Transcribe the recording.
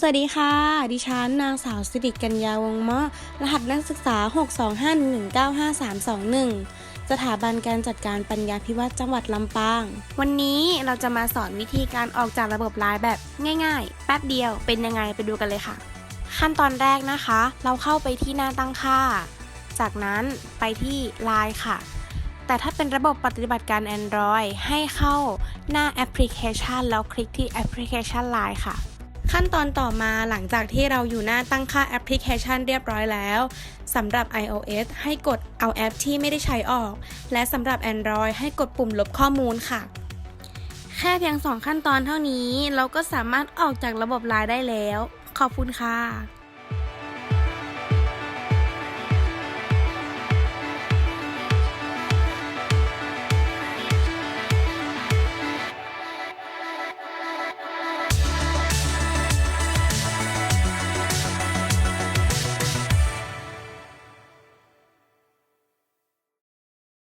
สวัสดีค่ะ ดิฉันนางสาวสิริกัญญาวงเมาะรหัสนักศึกษา 625119531สถาบันการจัดการปัญญาพิวัตรจังหวัดลำปาง วันนี้เราจะมาสอนวิธีการออกจากระบบไลน์แบบง่ายๆ แป๊บเดียวเป็นยังไงไปดูกันเลยค่ะ ขั้นตอนแรกนะคะ เราเข้าไปที่หน้าตั้งค่า จากนั้นไปที่ไลน์ค่ะ แต่ถ้าเป็นระบบปฏิบัติการ Android ให้เข้าหน้าแอปพลิเคชัน แล้วคลิกที่แอปพลิเคชัน Line ค่ะ ขั้นตอนต่อมาหลังจากที่เราอยู่หน้าตั้งค่าแอปพลิเคชันเรียบร้อยแล้วสำหรับ iOS ให้กดเอาแอปที่ไม่ได้ใช้ออก และสำหรับ Android ให้กดปุ่มลบข้อมูลค่ะ แค่เพียง 2 ขั้นตอนเท่านี้ เราก็สามารถออกจากระบบไลน์ได้แล้ว ขอบคุณค่ะ